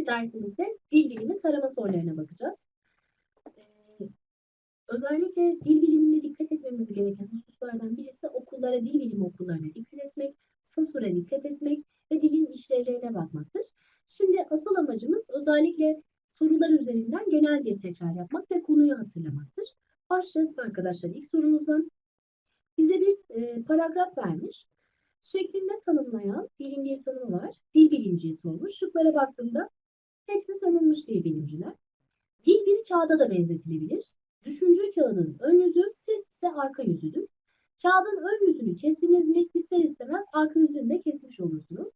bugünkü dersimizde dil bilimi tarama sorularına bakacağız. Ee, özellikle dil biliminde dikkat etmemiz gereken hususlardan birisi okullara, dil bilimi okullarına dikkat etmek, SASUR'a dikkat etmek ve dilin işlevlerine bakmaktır. Şimdi asıl amacımız özellikle sorular üzerinden genel bir tekrar yapmak ve konuyu hatırlamaktır. Başlayalım arkadaşlar ilk sorumuzdan. Bize bir e, paragraf vermiş. Şeklinde tanımlayan dilin bir tanımı var. Dil bilimciyi sormuş. Şıklara baktığımda hepsi tanınmış dil bilimciler. Dil bir kağıda da benzetilebilir. Düşünce kağıdın ön yüzü, ses ise arka yüzüdür. Kağıdın ön yüzünü kestiniz mi ister istemez arka yüzünü de kesmiş olursunuz.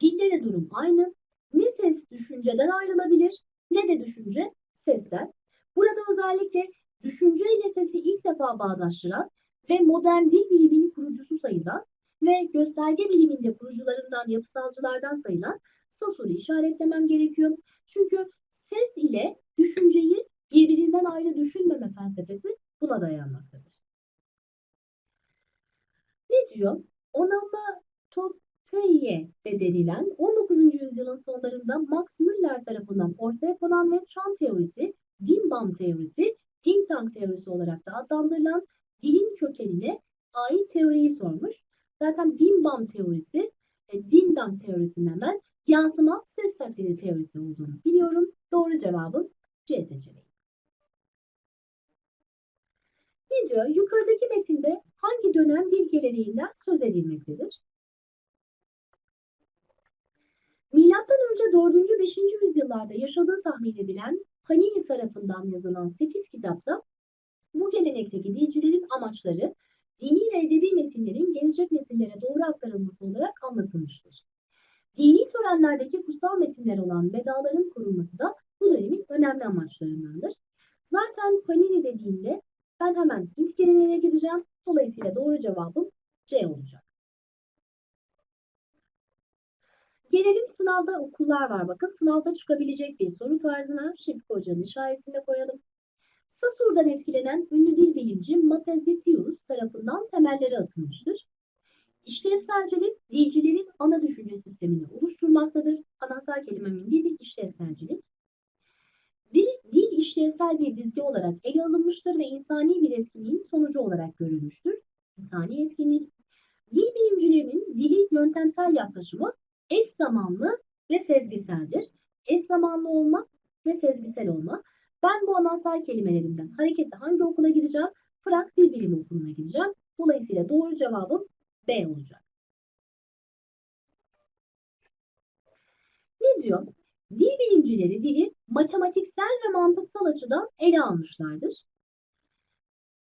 Dilde de durum aynı. Ne ses düşünceden ayrılabilir ne de düşünce sesten. Burada özellikle düşünce ile sesi ilk defa bağdaştıran ve modern dil biliminin kurucusu sayılan ve gösterge biliminde kurucularından, yapısalcılardan sayılan Sasur'u işaretlemem gerekiyor. Çünkü ses ile düşünceyi birbirinden ayrı düşünmeme felsefesi buna dayanmaktadır. Ne diyor? Onomatopoeia de denilen 19. yüzyılın sonlarında Max Müller tarafından ortaya konan ve çan teorisi, Bimbam teorisi, Dong teorisi olarak da adlandırılan dilin kökenine ait teoriyi sormuş. Zaten Bimbam teorisi, e, Ding Dong teorisinden ben yansıma ses taklidi teorisi olduğunu biliyorum. Doğru cevabım C seçeneği. Ne? Yukarıdaki metinde hangi dönem dil geleneğinden söz edilmektedir? Milattan önce 4. 5. yüzyıllarda yaşadığı tahmin edilen Panini tarafından yazılan 8 kitapta bu gelenekteki dilcilerin amaçları dini ve edebi metinlerin gelecek nesillere doğru aktarılması olarak anlatılmıştır. Dini törenlerdeki kutsal metinler olan vedaların korunması da bu dönemin önemli amaçlarındandır. Zaten Panini dediğimde ben hemen Hint geleneğine gideceğim. Dolayısıyla doğru cevabım C olacak. Gelelim sınavda okullar var. Bakın sınavda çıkabilecek bir soru tarzına Şefik Hoca'nın işaretini koyalım. Sasur'dan etkilenen ünlü dil bilimci Matezisius tarafından temelleri atılmıştır. İşlevselcilik, dilcilerin ana düşünce sistemini oluşturmaktadır. Anahtar kelimemin biri işlevselcilik. Dil, dil işlevsel bir dizgi olarak ele alınmıştır ve insani bir etkinliğin sonucu olarak görülmüştür. İnsani etkinlik. Dil bilimcilerinin dili yöntemsel yaklaşımı eş zamanlı ve sezgiseldir. Eş zamanlı olma ve sezgisel olma. Ben bu anahtar kelimelerimden hareketle hangi okula gideceğim? Fırak Dil Bilimi Okulu'na gideceğim. Dolayısıyla doğru cevabım Olacak. Ne diyor? Dil bilimcileri dili matematiksel ve mantıksal açıdan ele almışlardır.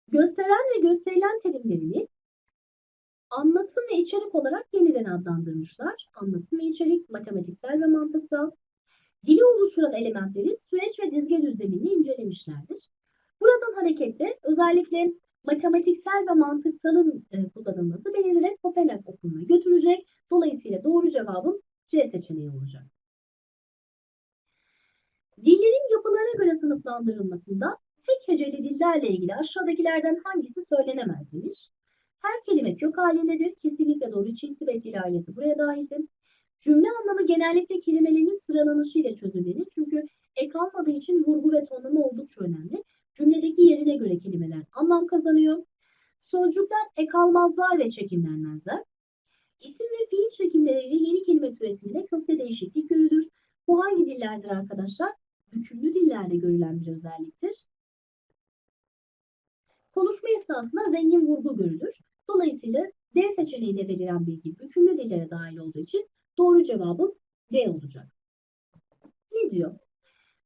Gösteren ve gösterilen terimlerini anlatım ve içerik olarak yeniden adlandırmışlar. Anlatım ve içerik, matematiksel ve mantıksal. Dili oluşturan elementlerin süreç ve dizge düzlemini incelemişlerdir. Buradan hareketle özellikle matematiksel ve mantıksalın e, kullanılması beni direkt Kopenhag okuluna götürecek. Dolayısıyla doğru cevabım C seçeneği olacak. Dillerin yapılarına göre sınıflandırılmasında tek heceli dillerle ilgili aşağıdakilerden hangisi söylenemez demiş. Her kelime kök halindedir. Kesinlikle doğru. Çin Tibet dil ailesi buraya dahildir. Cümle anlamı genellikle kelimelerin sıralanışı ile çözülür. Çünkü ek almadığı için vurgu ve tonlama oldukça önemli. Cümledeki yerine göre kelimeler anlam kazanıyor. Sözcükler ek almazlar ve çekimlenmezler. İsim ve fiil çekimleriyle yeni kelime türetiminde kökte değişiklik görülür. Bu hangi dillerdir arkadaşlar? Hükümlü dillerde görülen bir özelliktir. Konuşma esnasında zengin vurgu görülür. Dolayısıyla D seçeneğinde verilen bilgi hükümlü dillere dahil olduğu için doğru cevabım D olacak. Ne diyor?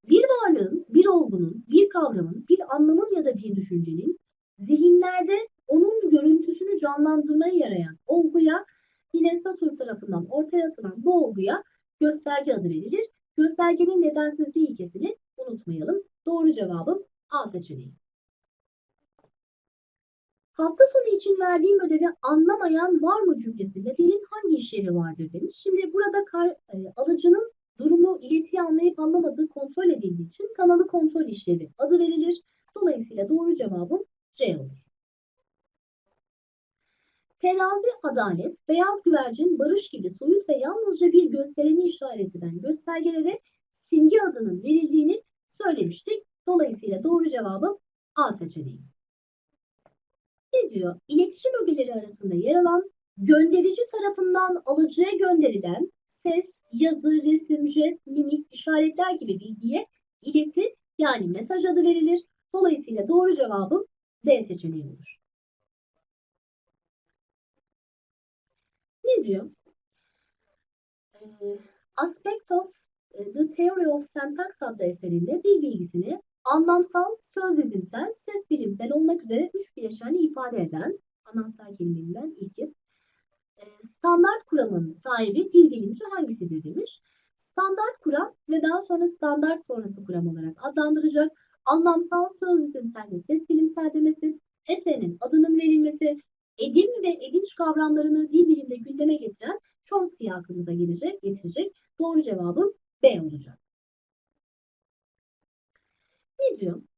Bir varlığın, bir olgunun, bir kavramın, bir anlamın ya da bir düşüncenin zihinlerde onun görüntüsünü canlandırmaya yarayan olguya yine Saussure tarafından ortaya atılan bu olguya gösterge adı verilir. Göstergenin nedensizliği ilkesini unutmayalım. Doğru cevabım A seçeneği. Hafta sonu için verdiğim ödevi anlamayan var mı cümlesinde dilin hangi işlevi vardır demiş. Şimdi burada kar, e, alıcının durumu iletiyi anlayıp anlamadığı kontrol edildiği için kanalı kontrol işlevi adı verilir. Dolayısıyla doğru cevabım C olur. Terazi, adalet, beyaz güvercin, barış gibi soyut ve yalnızca bir göstereni işaret eden göstergelere simge adının verildiğini söylemiştik. Dolayısıyla doğru cevabım A seçeneği. Ne diyor? İletişim ögeleri arasında yer alan gönderici tarafından alıcıya gönderilen ses, yazı, resim, jest, mimik, işaretler gibi bilgiye ileti yani mesaj adı verilir. Dolayısıyla doğru cevabım D seçeneği olur. Ne diyor? Ee, Aspect of e, The Theory of Syntax adlı eserinde dil bilgisini anlamsal, söz dizimsel, ses bilimsel olmak üzere üç bileşeni ifade eden anahtar kelimelerinden ilki. Ee, standart kuramının sahibi dil bilimci hangisidir demiş. Standart kuram ve daha sonra standart sonrası kuram olarak adlandıracak anlamsal söz dizimsel ve ses bilimsel demesi, eserinin adının verilmesi, edim ve edinç kavramlarını dil bilimde gündeme getiren Chomsky aklımıza gelecek, getirecek. Doğru cevabım B olacak. Ne?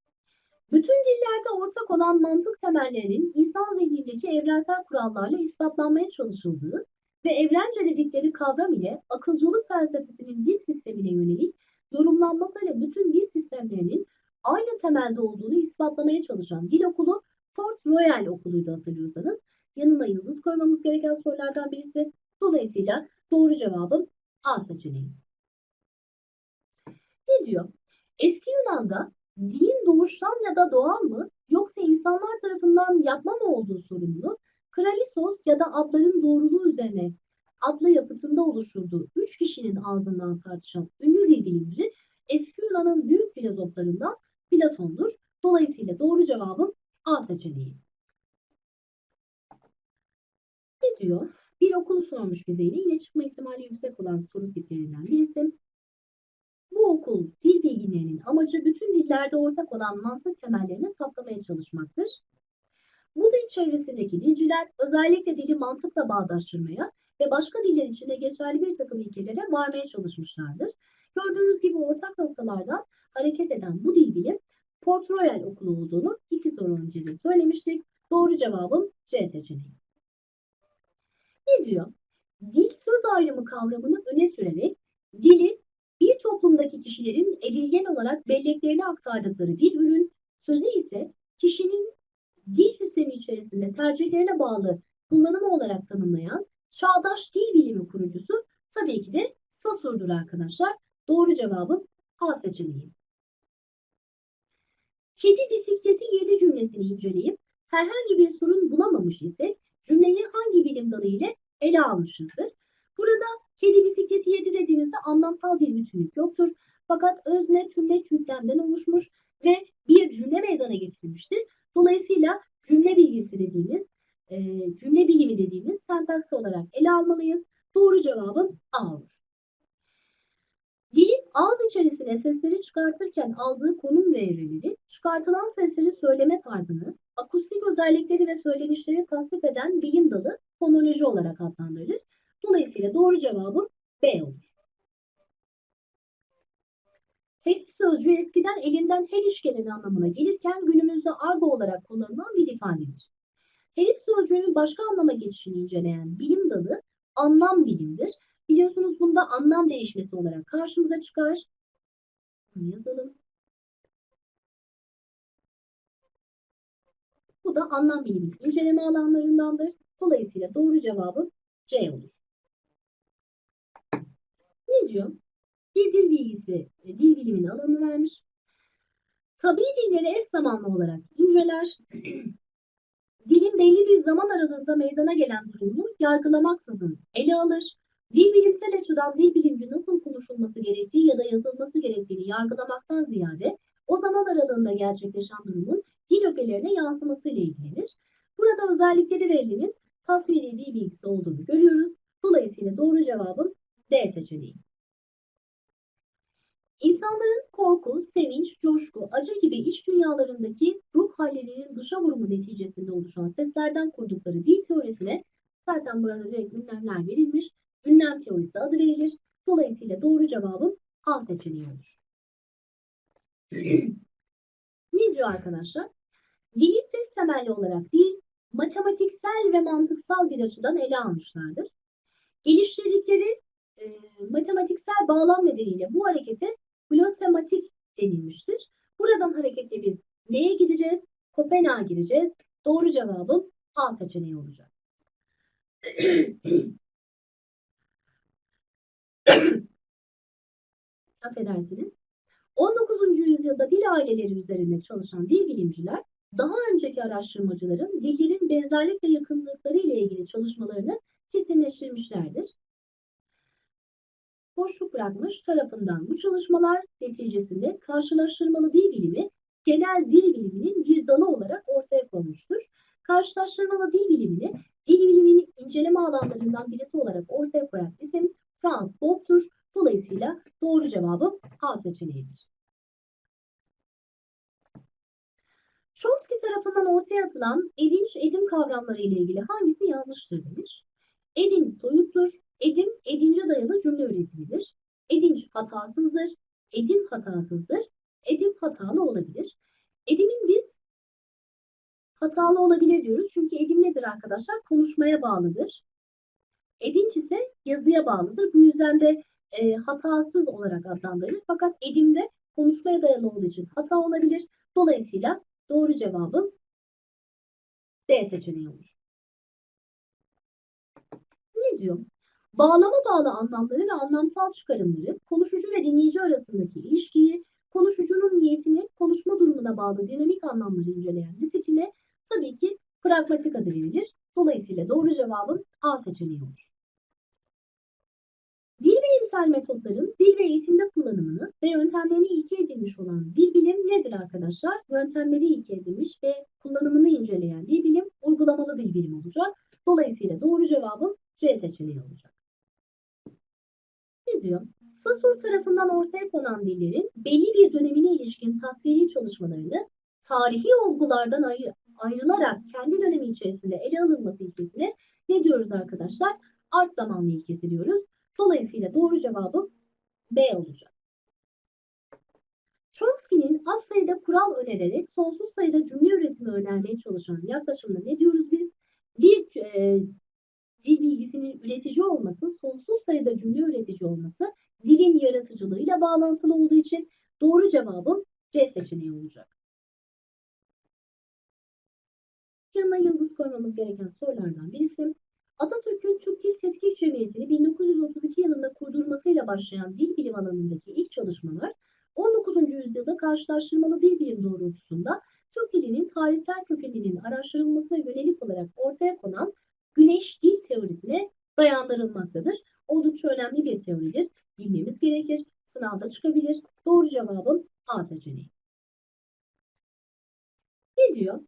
Bütün dillerde ortak olan mantık temellerinin insan zihnindeki evrensel kurallarla ispatlanmaya çalışıldığı ve evrence dedikleri kavram ile akılcılık felsefesinin dil sistemine yönelik yorumlanmasıyla bütün dil sistemlerinin aynı temelde olduğunu ispatlamaya çalışan dil okulu Port Royal okuluydu hatırlıyorsanız. Yanına yıldız koymamız gereken sorulardan birisi. Dolayısıyla doğru cevabım A seçeneği. Ne diyor? Eski Yunan'da dilin doğuştan ya da doğal mı yoksa insanlar tarafından yapma mı olduğu sorununu Kralisos ya da adların doğruluğu üzerine adlı yapıtında oluşturduğu üç kişinin ağzından tartışan ünlü dil bilimci eski Yunan'ın büyük filozoflarından Platon'dur. Dolayısıyla doğru cevabım A seçeneği. Ne diyor? Bir okul sormuş bize. Yine çıkma ihtimali yüksek olan soru tiplerinden birisi. Bu okul dil bilginlerinin amacı bütün dillerde ortak olan mantık temellerini saptamaya çalışmaktır. Bu dil çevresindeki dilciler özellikle dili mantıkla bağdaştırmaya ve başka diller içinde geçerli bir takım ilkelere varmaya çalışmışlardır. Gördüğünüz gibi ortak noktalardan hareket eden bu dil bilim Port Royal okulu olduğunu iki soru önce de söylemiştik. Doğru cevabım C seçeneği. Ne diyor? Dil söz ayrımı kavramını öne sürerek dili toplumdaki kişilerin edilgen olarak belleklerine aktardıkları bir ürün, sözü ise kişinin dil sistemi içerisinde tercihlerine bağlı kullanımı olarak tanımlayan çağdaş dil bilimi kurucusu tabii ki de Sasur'dur arkadaşlar. Doğru cevabım A seçeneği. Kedi bisikleti yedi cümlesini inceleyip herhangi bir sorun bulamamış ise cümleyi hangi bilim dalı ile ele almışızdır? Burada kedi bisikleti yedi dediğimizde anlamsal bir bütünlük yoktur. Fakat özne tümleç yüklemden oluşmuş ve bir cümle meydana getirilmiştir. Dolayısıyla cümle bilgisi dediğimiz, e, cümle bilimi dediğimiz sentaks olarak ele almalıyız. Doğru cevabım A olur. Dilin ağız içerisine sesleri çıkartırken aldığı konum ve evreleri, çıkartılan sesleri söyleme tarzını, akustik özellikleri ve söylenişleri tasnif eden bilim dalı fonoloji olarak adlandırılır. Dolayısıyla doğru cevabım B olur. Herif sözcüğü eskiden elinden her iş gelen anlamına gelirken günümüzde argo olarak kullanılan bir ifadedir. Herif sözcüğünün başka anlama geçişini inceleyen bilim dalı anlam bilimdir. Biliyorsunuz bunda anlam değişmesi olarak karşımıza çıkar. Bunu yazalım. Bu da anlam biliminin inceleme alanlarındandır. Dolayısıyla doğru cevabı C olur. Diyor? Bir dil bilgisi, e, dil biliminin alanını vermiş. Tabii dilleri eş zamanlı olarak inceler. Dilin belli bir zaman aralığında meydana gelen durumunu yargılamaksızın ele alır. Dil bilimsel açıdan dil bilimci nasıl konuşulması gerektiği ya da yazılması gerektiğini yargılamaktan ziyade o zaman aralığında gerçekleşen durumun dil ögelerine yansımasıyla ilgilenir. Burada özellikleri verilenin tasviri dil bilgisi olduğunu görüyoruz. Dolayısıyla doğru cevabım D seçeneği. İnsanların korku, sevinç, coşku, acı gibi iç dünyalarındaki ruh hallerinin dışa vurumu neticesinde oluşan seslerden kurdukları dil teorisine zaten burada direkt ünlemler verilmiş. Ünlem teorisi adı verilir. Dolayısıyla doğru cevabım A seçeneği olur. ne diyor arkadaşlar? Dili ses temelli olarak değil, matematiksel ve mantıksal bir açıdan ele almışlardır. Geliştirdikleri e, matematiksel bağlam nedeniyle bu harekete denilmiştir. Buradan hareketle biz neye gideceğiz? Kopenhag'a gideceğiz. Doğru cevabım A seçeneği olacak. Affedersiniz. 19. yüzyılda dil aileleri üzerinde çalışan dil bilimciler daha önceki araştırmacıların dillerin benzerlik ve yakınlıkları ile ilgili çalışmalarını kesinleştirmişlerdir. Boşluk bırakmış tarafından bu çalışmalar neticesinde karşılaştırmalı dil bilimi genel dil biliminin bir dalı olarak ortaya konmuştur. Karşılaştırmalı dil bilimini dil biliminin inceleme alanlarından birisi olarak ortaya koyan isim Franz Bock'tur. Dolayısıyla doğru cevabım A seçeneğidir. Chomsky tarafından ortaya atılan edinç edim kavramları ile ilgili hangisi yanlıştır demiş. Edinç soyuttur. Edim edince dayalı cümle üretimidir. Edinç hatasızdır. Edim hatasızdır. Edim hatalı olabilir. Edimin biz hatalı olabilir diyoruz. Çünkü edim nedir arkadaşlar? Konuşmaya bağlıdır. Edinç ise yazıya bağlıdır. Bu yüzden de e, hatasız olarak adlandırılır. Fakat edimde konuşmaya dayalı olduğu için hata olabilir. Dolayısıyla doğru cevabım D seçeneği olur. Ne diyor? Bağlama bağlı anlamları ve anlamsal çıkarımları, konuşucu ve dinleyici arasındaki ilişkiyi, konuşucunun niyetini, konuşma durumuna bağlı dinamik anlamları inceleyen disipline tabii ki pragmatik adı verilir. Dolayısıyla doğru cevabım A seçeneği olur. Dil bilimsel metotların dil ve eğitimde kullanımını ve yöntemlerini ilke edilmiş olan dil bilim nedir arkadaşlar? Yöntemleri ilke edilmiş ve kullanımını inceleyen dil bilim uygulamalı dil bilim olacak. Dolayısıyla doğru cevabım C seçeneği olacak. Ne diyor? Saussure tarafından ortaya konan dillerin belli bir dönemine ilişkin tasviri çalışmalarını tarihi olgulardan ayrı, ayrılarak kendi dönemi içerisinde ele alınması ilkesine ne diyoruz arkadaşlar? Art zamanlı ilkesi diyoruz. Dolayısıyla doğru cevabım B olacak. Chomsky'nin az sayıda kural önererek sonsuz sayıda cümle üretimi önermeye çalışan yaklaşımda ne diyoruz biz? Bir e, dil bilgisinin üretici olması, sonsuz sayıda cümle üretici olması dilin yaratıcılığıyla bağlantılı olduğu için doğru cevabım C seçeneği olacak. Yanına yıldız koymamız gereken sorulardan birisi. Atatürk'ün Türk Dil Tetkik Cemiyeti'ni 1932 yılında kurdurmasıyla başlayan dil bilim alanındaki ilk çalışmalar 19. yüzyılda karşılaştırmalı dil bilim doğrultusunda Türk dilinin tarihsel kökeninin araştırılmasına yönelik olarak ortaya konan Güneş dil teorisine dayandırılmaktadır. Oldukça önemli bir teoridir. Bilmemiz gerekir. Sınavda çıkabilir. Doğru cevabım A seçeneği. Ne diyor?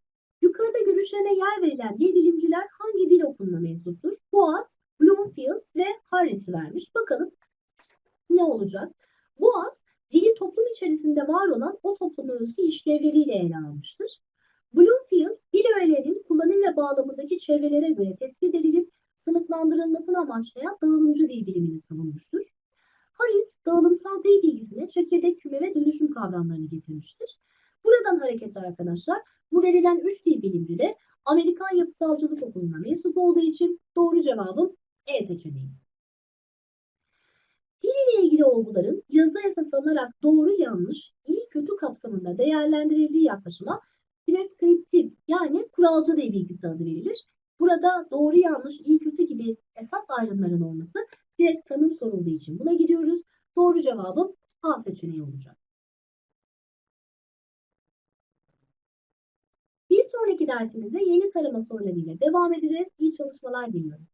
Yukarıda görüşlerine yer verilen dil bilimciler hangi dil okuluna mensuptur? Boğaz, Bloomfield ve Harris vermiş. Bakalım ne olacak? Boğaz, dili toplum içerisinde var olan o topluma özgü işlevleriyle ele almıştır. Bloomfield, dil öğelerinin kullanım ve bağlamındaki çevrelere göre tespit edilip sınıflandırılmasını amaçlayan dağılımcı dil bilimini savunmuştur. Harris, dağılımsal dil bilgisine çekirdek küme ve dönüşüm kavramlarını getirmiştir. Buradan hareketle arkadaşlar, bu verilen üç dil bilimci de Amerikan Yapısalcılık Okulu'na mensup olduğu için doğru cevabım E seçeneği. Dil ile ilgili olguların yazı esas alınarak doğru yanlış, iyi kötü kapsamında değerlendirildiği yaklaşıma preskriptif yani kuralcı dil bilgisi adı verilir. Burada doğru yanlış, iyi kötü gibi esas ayrımların olması direkt tanım sorulduğu için buna gidiyoruz. Doğru cevabım A seçeneği olacak. Bir sonraki dersimizde yeni tarama sorularıyla devam edeceğiz. İyi çalışmalar diliyorum.